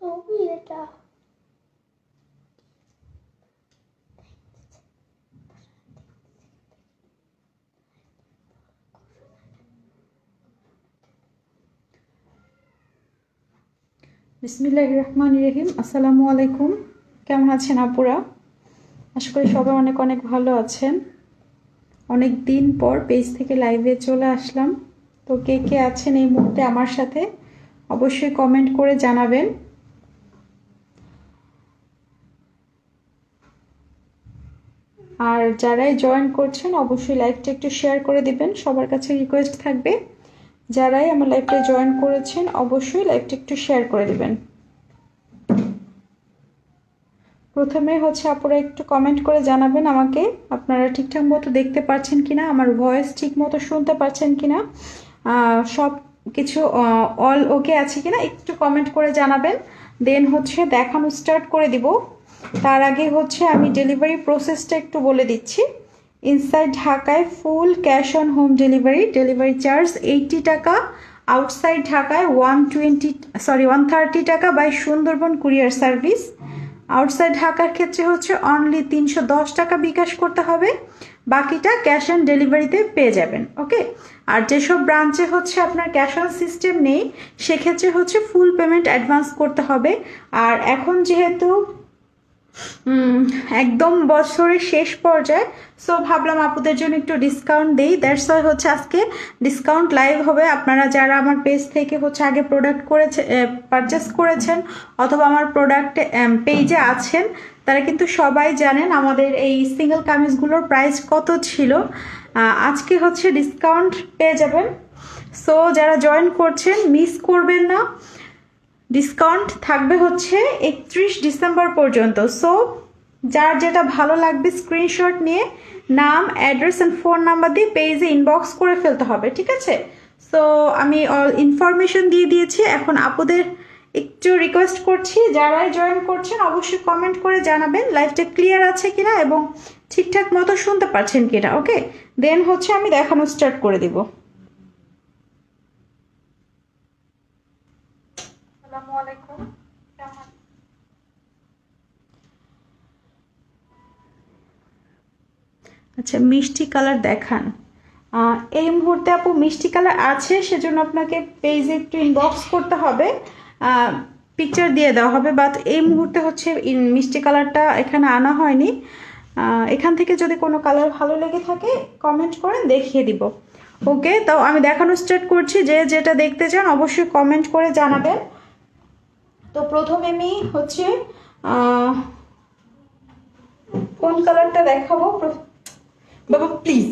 এটা। বিসমিল্লাহ রহমান রহিম। আসসালামু আলাইকুম। কেমন আছেন আপুরা? আশা করি সবাই অনেক অনেক ভালো আছেন। অনেক দিন পর পেজ থেকে লাইভে চলে আসলাম। তো কে কে আছেন এই মুহূর্তে আমার সাথে? অবশ্যই কমেন্ট করে জানাবেন। আর যারাই জয়েন করছেন অবশ্যই লাইভটা একটু শেয়ার করে দিবেন। সবার কাছে রিকোয়েস্ট থাকবে যারাই আমার লাইভটা জয়েন করেছেন অবশ্যই লাইভটা একটু শেয়ার করে দিবেন। প্রথমে হচ্ছে আপনারা একটু কমেন্ট করে জানাবেন আমাকে আপনারা ঠিকঠাক মতো দেখতে পাচ্ছেন কিনা আমার ভয়েস ঠিক মতো শুনতে পাচ্ছেন কিনা আহ, সব কিছু অল ওকে আছে কিনা একটু কমেন্ট করে জানাবেন। দেন হচ্ছে দেখানো স্টার্ট করে দিব। তার আগে হচ্ছে আমি ডেলিভারি প্রসেসটা একটু বলে দিচ্ছি। ইনসাইড ঢাকায় full cash on home delivery delivery charge eighty টাকা। আউটসাইড ঢাকায় one twenty sorry one thirty টাকা by Sundarban courier service outside ঢাকার ক্ষেত্রে হচ্ছে অনলি তিনশো দশ টাকা বিকাশ করতে হবে। বাকিটা ক্যাশ অন ডেলিভারিতে পেয়ে যাবেন ওকে আর যেসব ব্রাঞ্চে হচ্ছে আপনার ক্যাশ অন সিস্টেম নেই, সেক্ষেত্রে হচ্ছে ফুল পেমেন্ট অ্যাডভান্স করতে হবে। আর এখন যেহেতু একদম বছরের শেষ পর্যায়ে। সো ভাবলাম আপুদের জন্য একটু ডিসকাউন্ট দেই। দ্যাটস ওয়াই হচ্ছে আজকে ডিসকাউন্ট লাইভ হবে। আপনারা যারা আমার পেজ থেকে হচ্ছে আগে প্রোডাক্ট করেছে পারচেস করেছেন অথবা আমার প্রোডাক্ট পেজে আছেন, তারা কিন্তু সবাই জানেন আমাদের এই সিঙ্গেল কামিজগুলোর প্রাইস কত ছিল। আজকে হচ্ছে ডিসকাউন্ট পেয়ে যাবেন। সো যারা জয়েন করছেন মিস করবেন না। ডিসকাউন্ট থাকবে হচ্ছে একত্রিশ ডিসেম্বর পর্যন্ত। সো যার যেটা ভালো লাগবে স্ক্রিনশট নিয়ে নাম অ্যাড্রেস অ্যান্ড ফোন নাম্বার দিয়ে পেজে ইনবক্স করে ফেলতে হবে, ঠিক আছে? সো আমি অল ইনফরমেশন দিয়ে দিয়েছি। এখন আপুদের একটু রিকোয়েস্ট করছি, যারাই জয়েন করছেন, অবশ্যই কমেন্ট করে জানাবেন লাইভটা ক্লিয়ার আছে কিনা এবং ঠিকঠাক মতো শুনতে পাচ্ছেন কিনা ওকে দেন হচ্ছে আমি দেখানো স্টার্ট করে দিব। আচ্ছা মিষ্টি কালার দেখান। এই মুহূর্তে আপু মিষ্টি কালার আছে, সেজন্য আপনাকে পেজে একটু ইনবক্স করতে হবে। পিকচার দিয়ে দেওয়া হবে বাট এই মুহূর্তে হচ্ছে মিষ্টি কালারটা এখানে আনা হয়নি। এখান থেকে যদি কোনো কালার ভালো লেগে থাকে কমেন্ট করেন দেখিয়ে দিব। ওকে তো আমি দেখানো স্টার্ট করছি, যে যেটা দেখতে চান অবশ্যই কমেন্ট করে জানাবেন। তো প্রথমে আমি হচ্ছে কোন কালারটা দেখাবো? বাবা প্লিজ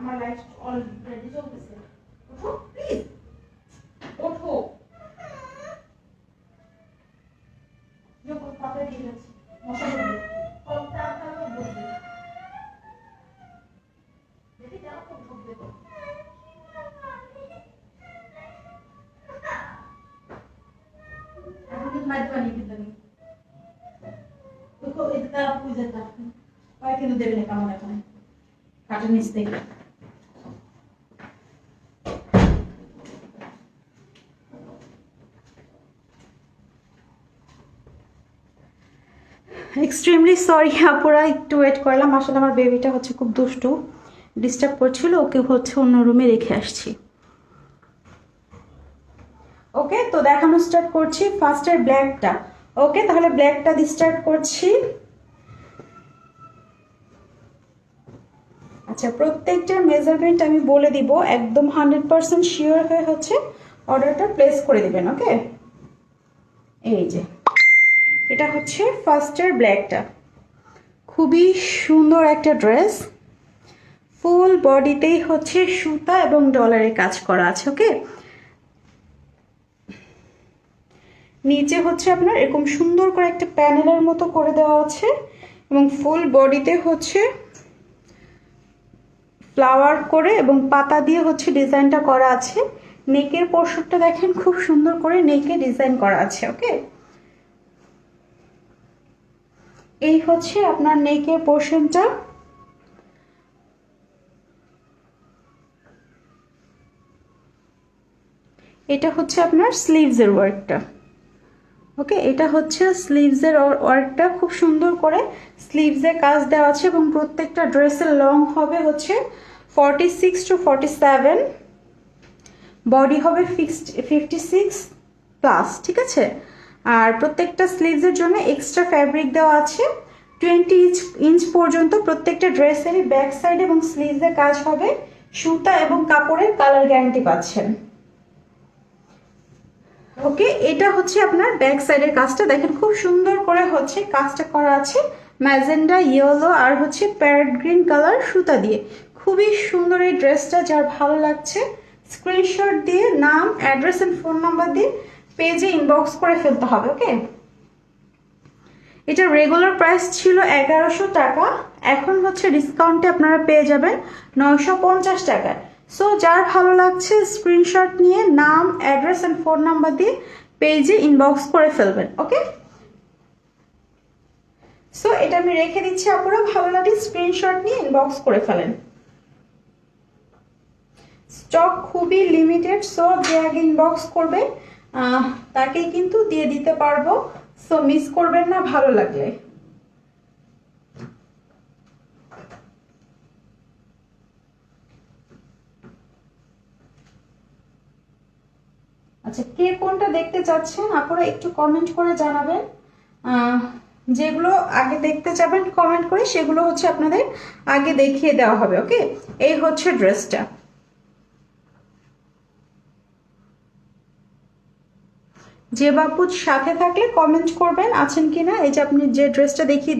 আমার লাইট অলরেডি চলতেছে। ওঠো প্লিজ ওঠো কিন্তু দেবে না, কেমন এখন কাঠের নিচ থেকে। এক্সট্রিমলি সরি আপুরা, একটু ওয়েট করলাম। আসলে আমার বেবিটা হচ্ছে খুব দুষ্টু। ডিস্টার্ব করছিল, ওকে হচ্ছে অন্য রুমে রেখে আসছি। ওকে তো দেখানো স্টার্ট করছি ফার্স্টের ব্ল্যাকটা ওকে তাহলে ব্ল্যাকটা দিয়ে করছি। আচ্ছা প্রত্যেকটার মেজারমেন্ট আমি বলে দিব, একদম হান্ড্রেড পার্সেন্ট শিওর হয়ে হচ্ছে অর্ডারটা প্লেস করে দিবেন ওকে এই যে, এটা হচ্ছে ফার্স্টের ব্ল্যাকটা খুবই সুন্দর একটা ড্রেস ফুল বডিতেই হচ্ছে সুতা এবং ডলারের কাজ করা আছে ওকে নিচে হচ্ছে আপনার এরকম সুন্দর করে একটা প্যানেলের মতো করে দেওয়া আছে এবং ফুল বডিতে হচ্ছে ফ্লাওয়ার করে এবং পাতা দিয়ে হচ্ছে ডিজাইনটা করা আছে। নেকের পোর্শনটা দেখেন, খুব সুন্দর করে নেকে ডিজাইন করা আছে ওকে এই হচ্ছে আপনার নেকের পোর্শনটা। এটা হচ্ছে আপনার স্লিভসের ওয়ার্কটা ওকে এটা হচ্ছে স্লিভসের ওয়ার্কটা খুব সুন্দর করে স্লিভসে কাজ দেওয়া আছে এবং প্রত্যেকটা ড্রেসের লং হবে হচ্ছে forty six to forty seven body হবে ফিক্সড ফিফটি সিক্স প্লাস ঠিক আছে? আর প্রত্যেকটা স্লিভসের জন্য এক্সট্রা ফ্যাব্রিক দেওয়া আছে। টোয়েন্টি ইঞ্চ ইঞ্চ পর্যন্ত প্রত্যেকটা ড্রেসেরই ব্যাক সাইড এবং স্লিভসের কাজ হবে। সুতা এবং কাপড়ের কালার গ্যারান্টি পাচ্ছেন। ওকে, এটা হচ্ছে আপনার ব্যাক সাইডের কাজটা। দেখেন, খুব সুন্দর করে হচ্ছে কাজটা করা আছে। ম্যাজেন্ডা, ইয়েলো আর হচ্ছে প্যারেট গ্রিন কালার সুতা দিয়ে। খুবই সুন্দর এই ড্রেসটা, যার ভালো লাগছে। স্ক্রিনশট দিয়ে, নাম অ্যাড্রেস এন্ড ফোন নাম্বার দিয়ে পেজে ইনবক্স করে ফেলতে হবে, ওকে? এটা রেগুলার প্রাইস ছিল এগারোশো টাকা। এখন হচ্ছে ডিসকাউন্টে আপনারা পেয়ে যাবেন নয়শো পঞ্চাশ টাকায়। সো যার ভালো লাগছে স্ক্রিনশট নিয়ে নাম অ্যাড্রেস অ্যান্ড ফোন নাম্বার দিয়ে পেজে ইনবক্স করে ফেলবেন ওকে সো এটা আমি রেখে দিচ্ছি আপনারা ভালো লাগলে স্ক্রিনশট নিয়ে ইনবক্স করে ফেলেন। স্টক খুবই লিমিটেড সো যে আগে ইনবক্স করবে তাকেই কিন্তু দিয়ে দিতে পারব। সো মিস করবেন না, ভালো লাগলে। আচ্ছা কে কোনটা দেখতে চাচ্ছেন? আপনারা একটু কমেন্ট করে জানাবেন। যেগুলো আগে দেখতে যাবেন কমেন্ট করে সেগুলো হচ্ছে আপনাদের আগে দেখিয়ে দেওয়া হবে ওকে এই হচ্ছে ড্রেসটা। যে বাপুর সাথে থাকলে কমেন্ট করবেন, আছেন কি না এই যে আপনি যে ড্রেসটা দেখিয়ে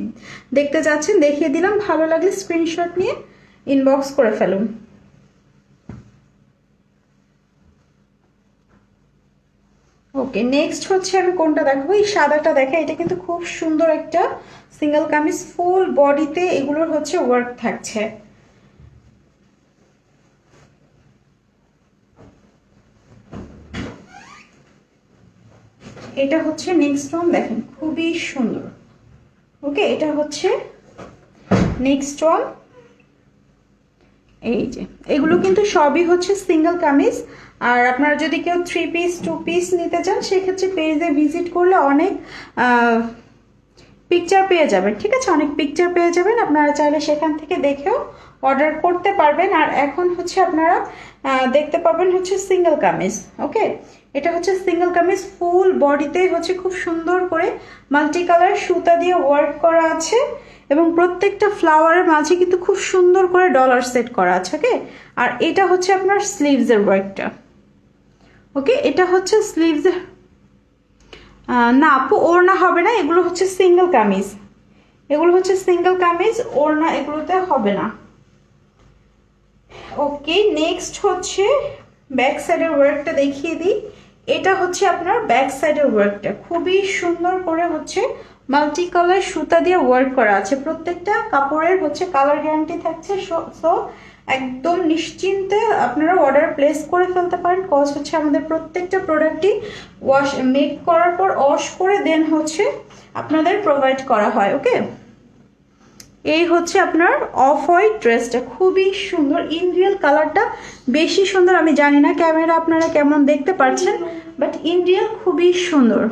দেখতে যাচ্ছেন দেখিয়ে দিলাম। ভালো লাগলে স্ক্রিনশট নিয়ে ইনবক্স করে ফেলুন। ওকে নেক্সট হচ্ছে আমি কোনটা দেখাবো? এই সাদাটা দেখা, এটা কিন্তু খুব সুন্দর একটা সিঙ্গেল কামিজ ফুল বডিতে এগুলোর হচ্ছে ওয়ার্ক থাকছে। এটা হচ্ছে নেক্সট ওয়ান দেখেন, খুবই সুন্দর। ওকে এটা হচ্ছে নেক্সট ওয়ান এই যে, এগুলো কিন্তু সবই হচ্ছে সিঙ্গেল কামিজ আর আপনারা যদি কেউ থ্রি পিস টু পিস নিতে চান, সেক্ষেত্রে পেজে ভিজিট করলে অনেক পিকচার পেয়ে যাবেন, ঠিক আছে? অনেক পিকচার পেয়ে যাবেন। আপনারা চাইলে সেখান থেকে দেখেও অর্ডার করতে পারবেন। আর এখন হচ্ছে আপনারা দেখতে পাবেন হচ্ছে সিঙ্গেল কামিজ, ওকে? এটা হচ্ছে সিঙ্গেল কামিজ ফুল বডিতে হচ্ছে খুব সুন্দর করে মাল্টি কালার সুতা দিয়ে ওয়ার্ক করা আছে এবং প্রত্যেকটা ফ্লাওয়ারের মাঝে কিন্তু খুব সুন্দর করে ডলার সেট করা আছে, ওকে? আর এটা হচ্ছে আপনার স্লিভসের ওয়ার্কটা ওকে এটা হচ্ছে স্লিভসের না, আপু, ওড়না হবে না, এগুলো হচ্ছে সিঙ্গেল কামিজ। এগুলো হচ্ছে সিঙ্গেল কামিজ, ওড়না এগুলোতে হবে না। ওকে নেক্সট হচ্ছে ব্যাক সাইডের ওয়ার্কটা দেখিয়ে দিই। এটা হচ্ছে আপনার ব্যাক সাইডের ওয়ার্কটা খুবই সুন্দর করে হচ্ছে মাল্টি কালার সুতা দিয়ে ওয়ার্ক করা আছে। প্রত্যেকটা কাপড়ের হচ্ছে কালার গ্যারান্টি থাকছে সো একদম নিশ্চিন্তে আপনারা অর্ডার প্লেস করে ফেলতে পারেন। কজ হচ্ছে আমাদের প্রত্যেকটা প্রোডাক্টই ওয়াশ মেক করার পর ওয়াশ করে দেন হচ্ছে আপনাদের প্রোভাইড করা হয় ওকে এই হচ্ছে আপনার অফ হোয়াইট ড্রেসটা খুবই সুন্দর। ইন রিয়েল কালারটা বেশি সুন্দর। আমি জানি না ক্যামেরা আপনারা কেমন দেখতে পাচ্ছেন বাট ইন রিয়েল খুবই সুন্দর।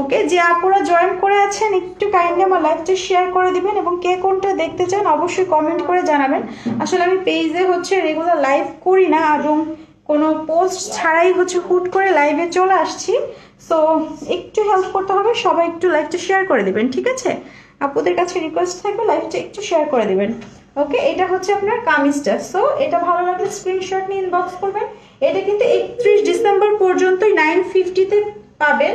ওকে যে আপুরা জয়েন করে আছেন, একটু কাইন্ডলি আমার লাইভটা শেয়ার করে দিবেন এবং কে কোনটা দেখতে চান অবশ্যই কমেন্ট করে জানাবেন। আসলে আমি পেজে হচ্ছে রেগুলার লাইভ করি না এবং কোনো পোস্ট ছাড়াই হচ্ছে হুট করে লাইভে চলে আসছি। সো একটু হেল্প করতে হবে, সবাই একটু লাইভটা শেয়ার করে দিবেন, ঠিক আছে? আপুদের কাছে রিকোয়েস্ট থাকবে লাইভটা একটু শেয়ার করে দিবেন। ওকে এটা হচ্ছে আপনার কামিজটা সো এটা ভালো লাগলে স্ক্রিনশট নিয়ে ইনবক্স করবেন। এটা কিন্তু একত্রিশ ডিসেম্বর পর্যন্তই নাইন ফিফটিতে পাবেন।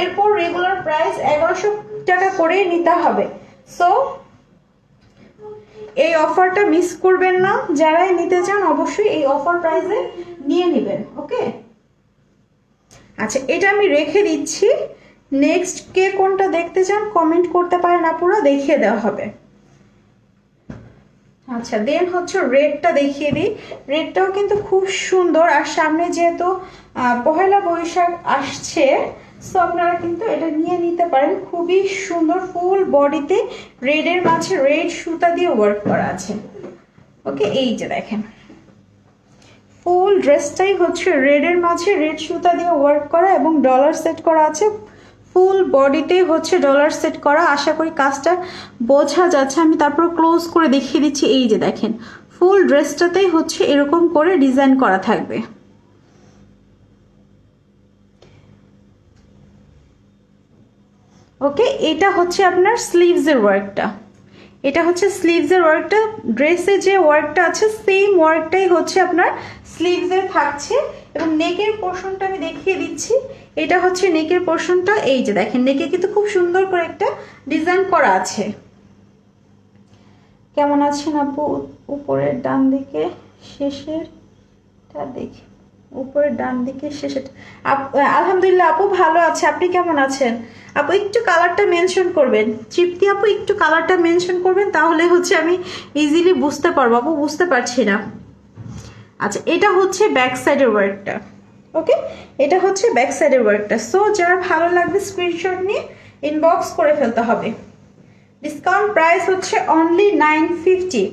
এরপর রেগুলার প্রাইস এগারোশো টাকা করে নিতে হবে। সো এই অফারটা মিস করবেন না। যারাই নিতে চান, অবশ্যই এই অফার প্রাইসে নিয়ে নেবেন ওকে আচ্ছা এটা আমি রেখে দিচ্ছি। নেক্সট কে কোনটা দেখতে চান কমেন্ট করতে পারেন, আপুরা, দেখিয়ে দেওয়া হবে। আচ্ছা দেন হচ্ছে রেডটা দেখিয়ে দিই। রেডটাও কিন্তু খুব সুন্দর। আর সামনে যেহেতু পহেলা বৈশাখ আসছে সো আপনারা কিন্তু এটা নিয়ে নিতে পারেন। খুবই সুন্দর ফুল বডিতে রেডের মাঝে রেড সুতা দিয়ে ওয়ার্ক করা আছে। ওকে এই যে দেখেন। ফুল ড্রেসটাই হচ্ছে রেডের মাঝে রেড সুতা দিয়ে ওয়ার্ক করা এবং ডলার সেট করা আছে। ফুল বডিতেই হচ্ছে ডলার সেট করা। আশা করি কাজটা বোঝা যাচ্ছে। আমি তারপর ক্লোজ করে দেখিয়ে দিচ্ছি। এই যে দেখেন ফুল ড্রেসটাতেই হচ্ছে এরকম করে ডিজাইন করা থাকবে। ওকে, এটা হচ্ছে আপনার স্লিভসের ওয়ার্কটা এটা হচ্ছে স্লিভসের ওয়ার্কটা ড্রেসে যে ওয়ার্কটা আছে সেম ওয়ার্কটাই হচ্ছে আপনার স্লিভসে থাকছে। এবং নেকের পোর্শনটা আমি দেখিয়ে দিচ্ছি। এটা হচ্ছে নেকের পোর্শনটা এই যে দেখেন, নেকে কিন্তু খুব সুন্দর করে একটা ডিজাইন করা আছে। কেমন আছেন আপু? উপরের ডান দিকে, শেষেরটা দেখি। উপরের ডান দিকে, শেষের আলহামদুলিল্লাহ আপু ভালো আছে। আপনি কেমন আছেন? আপু, একটু কালারটা মেনশন করবেন। তৃপ্তি আপু, একটু কালারটা মেনশন করবেন, তাহলে হচ্ছে আমি ইজিলি বুঝতে পারব। আপু, বুঝতে পারছি না। আচ্ছা এটা হচ্ছে ব্যাক সাইডের ওয়ার্কটা ওকে এটা হচ্ছে ব্যাক সাইডের ওয়ার্কটা সো যার ভালো লাগবে স্ক্রিনশট নিয়ে ইনবক্স করে ফেলতে হবে। ডিসকাউন্ট প্রাইস হচ্ছে only nine fifty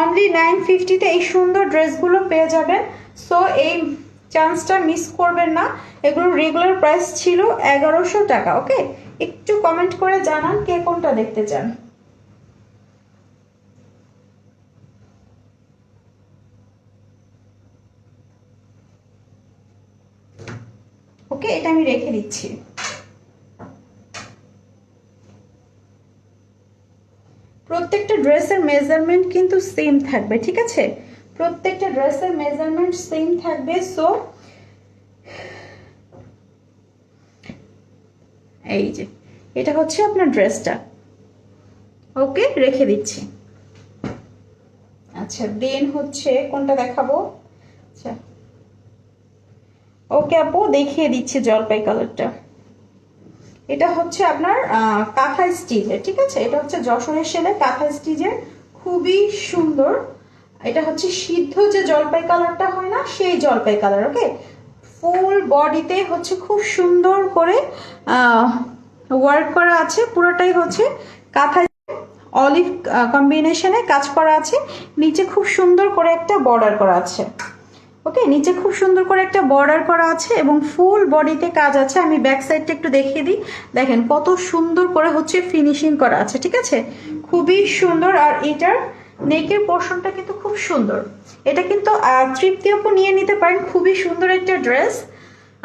only nine ফিফটিতে এই সুন্দর ড্রেসগুলো পেয়ে যাবেন। সো এই চান্সটা মিস করবেন না। এগুলো রেগুলার প্রাইস ছিল এগারোশো টাকা ওকে একটু কমেন্ট করে জানান কে কোনটা দেখতে চান। ওকে, এটা আমি রেখে দিচ্ছি। প্রত্যেকটা ড্রেসের মেজারমেন্ট কিন্তু সেম থাকবে, ঠিক আছে? প্রত্যেকটা ড্রেসের মেজারমেন্ট সেম থাকবে সো এই যে, এটা হচ্ছে আপনার ড্রেসটা। ওকে, রেখে দিচ্ছি। আচ্ছা দেন হচ্ছে কোনটা দেখাবো? আচ্ছা ওকে আপু, দেখিয়ে দিচ্ছি জলপাই কালারটা এটা হচ্ছে আপনার কাঁথা স্টিচের ঠিক আছে? এটা হচ্ছে যশোরের সেলে কাঁথা স্টিচের খুবই সুন্দর। এটা হচ্ছে সিদ্ধ যে জলপাই কালারটা হয় না, সেই জলপাই কালার ওকে? ফুল বডিতে হচ্ছে খুব সুন্দর করে ওয়ার্ক করা আছে। পুরোটাই হচ্ছে কাঁথা অলিভ কম্বিনেশনে কাজ করা আছে। নিচে খুব সুন্দর করে একটা বর্ডার করা আছে। ওকে নিচে খুব সুন্দর করে একটা বর্ডার করা আছে এবং ফুল বডিতে কাজ আছে। আমি ব্যাক সাইডটা একটু দেখিয়ে দিই। দেখেন কত সুন্দর করে হচ্ছে ফিনিশিং করা আছে ঠিক আছে? খুবই সুন্দর আর এটার নেকের পোর্শনটা কিন্তু খুব সুন্দর। এটা কিন্তু তৃপ্তি আপু নিয়ে নিতে পারেন। খুবই সুন্দর একটা ড্রেস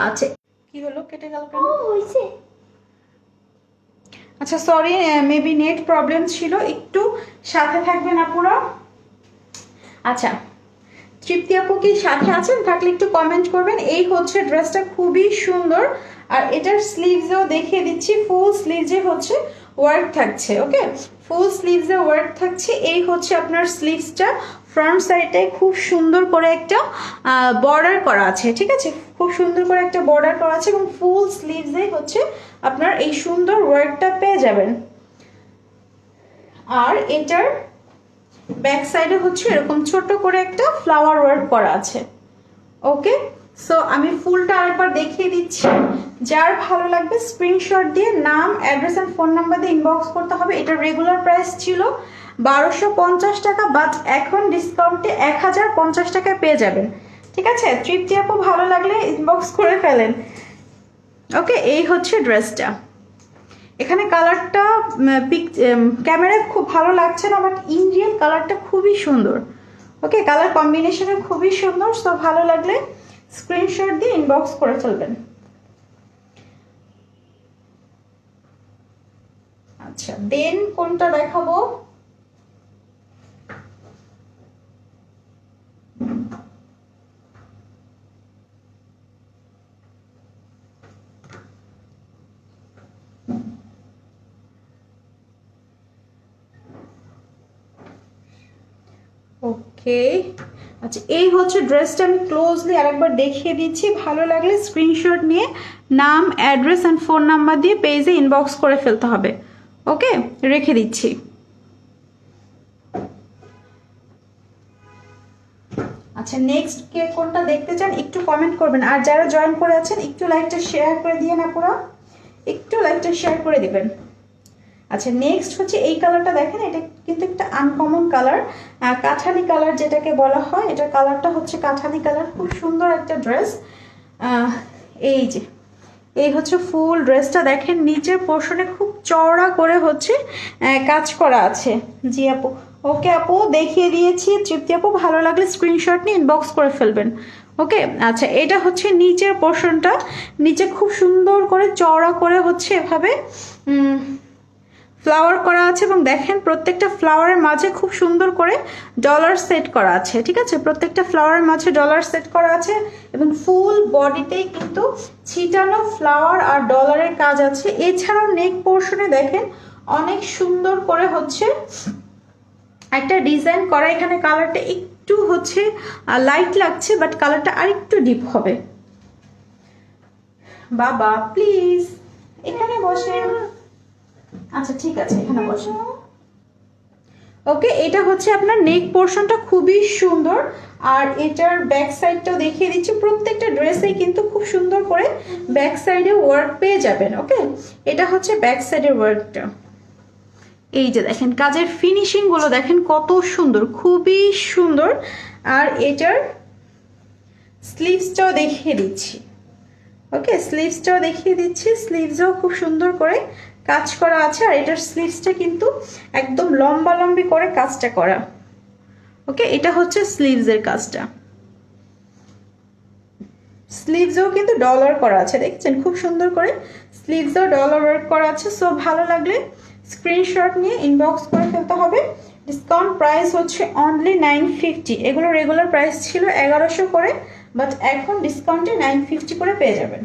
আছে কি হলো? কেটে গেল কেন? হয়েছে। আচ্ছা সরি মেবি নেট প্রবলেম ছিল। একটু সাথে থাকবেন আপুরা। আচ্ছা তৃপ্তি আপু কি সাথে আছেন? থাকলে একটু কমেন্ট করবেন। এই হচ্ছে ড্রেসটা খুবই সুন্দর। আর এটার স্লিভসেও দেখিয়ে দিচ্ছি। ফুল স্লিভসে হচ্ছে ওয়ার্ক থাকছে ওকে ফুল স্লিভসে ওয়ার্ক থাকছে। এই হচ্ছে আপনার স্লিভসটা ফ্রন্ট সাইডে খুব সুন্দর করে একটা বর্ডার করা আছে, ঠিক আছে? খুব সুন্দর করে একটা বর্ডার করা আছে এবং ফুল স্লিভসে হচ্ছে আপনার এই সুন্দর ওয়ার্কটা পেয়ে যাবেন। আর এটার ব্যাক সাইডে হচ্ছে এরকম ছোট করে একটা ফ্লাওয়ার ওয়ার্ক করা আছে। ওকে সো আমি ফুলটা আরেকবার দেখিয়ে দিচ্ছি। যার ভালো লাগবে স্ক্রিনশট দিয়ে নাম অ্যাড্রেস অ্যান্ড ফোন নাম্বার দিয়ে ইনবক্স করতে হবে। এটা রেগুলার প্রাইস ছিল। বারোশো পঞ্চাশ টাকা বাট এখন ডিসকাউন্টে এক হাজার পঞ্চাশ টাকায় পেয়ে যাবেন। ঠিক আছে? তৃপ্তি আপু, ভালো লাগলে ইনবক্স করে ফেলেন। ওকে এই হচ্ছে ড্রেসটা এখানে কালারটা পিক ক্যামেরায় খুব ভালো লাগছে না বাট ইন রিয়েল কালারটা খুবই সুন্দর। ওকে কালার কম্বিনেশনে খুবই সুন্দর সো ভালো লাগলে স্ক্রিনশট দিয়ে ইনবক্স করে ফেলবেন। আচ্ছা দেন কোনটা দেখাবো ওকে আচ্ছা এই হচ্ছে ড্রেসটা আমি ক্লোজলি আরেকবার দেখিয়ে দিচ্ছি। ভালো লাগলে স্ক্রিনশট নিয়ে নাম অ্যাড্রেস অ্যান্ড ফোন নাম্বার দিয়ে পেজে ইনবক্স করে ফেলতে হবে। ওকে রেখে দিচ্ছি। আচ্ছা নেক্সট কে কোনটা দেখতে চান একটু কমেন্ট করবেন। আর যারা জয়েন করে আছেন, একটু লাইকটা শেয়ার করে দিয়ে না পুরো একটু লাইকটা শেয়ার করে দিবেন। আচ্ছা নেক্সট হচ্ছে এই কালারটা দেখেন, এটা কিন্তু একটা আনকমন কালার কাঠালি কালার যেটাকে বলা হয়, এটা কালারটা হচ্ছে কাঠালি কালার খুব সুন্দর একটা ড্রেস এই যে, এই হচ্ছে ফুল ড্রেসটা দেখেন, নিচের পোর্শনে খুব চওড়া করে হচ্ছে কাজ করা আছে। জি আপু। ওকে আপু, দেখিয়ে দিয়েছি, তৃপ্তি আপু, ভালো লাগলে স্ক্রিনশট নিয়ে ইনবক্স করে ফেলবেন। ওকে আচ্ছা এটা হচ্ছে নিচের পোর্শনটা নিচে খুব সুন্দর করে চওড়া করে হচ্ছে এভাবে ফ্লাওয়ার করা আছে এবং দেখেন প্রত্যেকটা ফ্লাওয়ারের মাঝে খুব সুন্দর করে ডলার সেট করা আছে, ঠিক আছে? প্রত্যেকটা ফ্লাওয়ারের মাঝে ডলার সেট করা আছে এবং ফুল বডিতেই কিন্তু ছিটানো ফ্লাওয়ার আর ডলারের কাজ আছে। এছাড়াও নেক পোর্শনে দেখেন অনেক সুন্দর করে হচ্ছে একটা ডিজাইন করা। এখানে কালারটা একটু হচ্ছে লাইট লাগছে বাট কালারটা আরেকটু ডিপ হবে। বাবা প্লিজ এখানে বসে। আচ্ছা ঠিক আছে, এখানে বসে। ওকে, এটা হচ্ছে আপনার নেক পোর্শনটা খুবই সুন্দর। আর এটার ব্যাক সাইডটাও দেখিয়ে দিচ্ছি, প্রত্যেকটা ড্রেসেই কিন্তু খুব সুন্দর করে ব্যাক সাইডে ওয়ার্ক পেয়ে যাবেন, ওকে? এটা হচ্ছে ব্যাক সাইডের ওয়ার্কটা এই যে দেখেন, কাজের ফিনিশিংগুলো দেখেন কত সুন্দর, খুবই সুন্দর। আর এটার স্লিভসটাও দেখিয়ে দিচ্ছি, ওকে? স্লিভসটাও দেখিয়ে দিচ্ছি স্লিভসও খুব সুন্দর করে কাজ করা আছে আর এটার স্লিভসটা কিন্তু একদম লম্বা লম্বি করে কাজটা করা। ওকে এটা হচ্ছে স্লিভসের কাজটা। স্লিভসও কিন্তু ডলার করা আছে, দেখছেন? খুব সুন্দর করে স্লিভসও ডলার ওয়ার্ক করা আছে। সো ভালো লাগলে স্ক্রিনশট নিয়ে ইনবক্স করে ফেলতে হবে। ডিসকাউন্ট প্রাইস হচ্ছে অনলি নাইন ফিফটি এগুলো রেগুলার প্রাইস ছিল এগারোশো করে বাট এখন ডিসকাউন্টে নাইন ফিফটি করে পেয়ে যাবেন।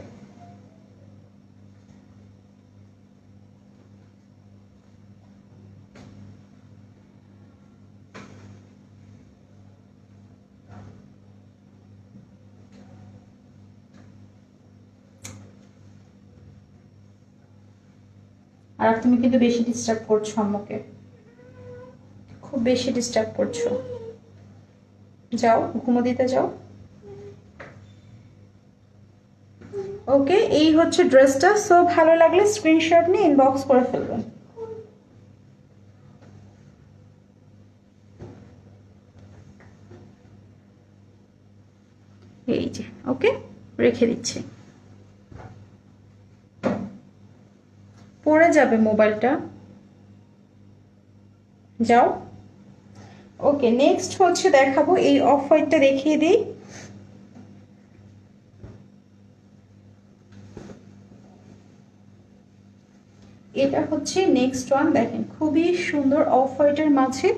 তুমি কিন্তু বেশি ডিস্টার্ব করছ আম্মুকে। খুব বেশি ডিস্টার্ব করছ। যাও, ঘুমো দিতে যাও। ওকে এই হচ্ছে ড্রেসটা। সো ভালো লাগলে স্ক্রিনশট নিয়ে ইনবক্স করে ফেলবেন। এই যে ওকে রেখে দিচ্ছি। পড়ে যাবে মোবাইলটা। যাও। ওকে নেক্সট হচ্ছে দেখাবো, এই অফ হোয়াইটটা দেখিয়ে দিই। এটা হচ্ছে নেক্সট ওয়ান দেখেন, খুবই সুন্দর অফ হোয়াইটের মাঝে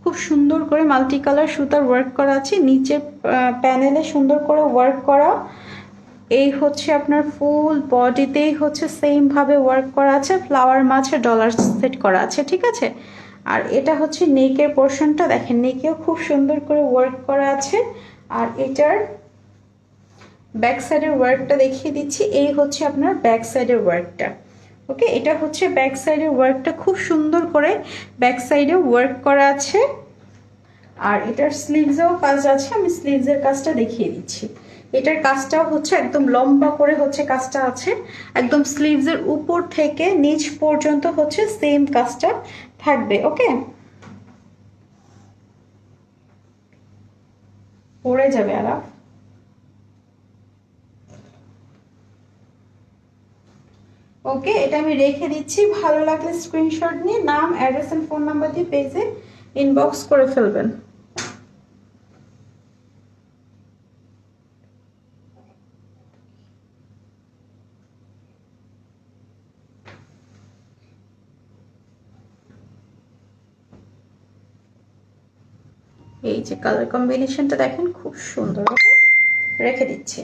খুব সুন্দর করে মাল্টি কালার সুতার ওয়ার্ক করা আছে। নিচের প্যানেলে সুন্দর করে ওয়ার্ক করা। এই হচ্ছে আপনার ফুল বডিতেই হচ্ছে সেমভাবে ওয়ার্ক করা আছে ফ্লাওয়ার মাঝে ডলার সেট করা আছে, ঠিক আছে? আর এটা হচ্ছে নেকের পোর্শনটা দেখেন নেকেও খুব সুন্দর করে ওয়ার্ক করা আছে। আর এটার ব্যাক সাইডের ওয়ার্কটা দেখিয়ে দিচ্ছি, এই হচ্ছে আপনার ব্যাক সাইডের ওয়ার্কটা ওকে এটা হচ্ছে ব্যাক সাইডের ওয়ার্কটা খুব সুন্দর করে ব্যাক সাইডে ওয়ার্ক করা আছে। আর এটার স্লিভসেও কাজ আছে, আমি স্লিভসের কাজটা দেখিয়ে দিচ্ছি। এটার কাজটাও হচ্ছে একদম লম্বা করে হচ্ছে কাজটা আছে। একদম স্লিভসের উপর থেকে নিচ পর্যন্ত হচ্ছে সেম কাজটা থাকবে, ওকে? পড়ে যাবে আলাপ ওকে, এটা আমি রেখে দিচ্ছি। ভালো লাগলে স্ক্রিনশট নিয়ে নাম অ্যাড্রেস এন্ড ফোন নাম্বার দিয়ে পেজে ইনবক্স করে ফেলবেন। যে কালার কম্বিনেশনটা দেখেন খুব সুন্দর রেখে দিচ্ছি।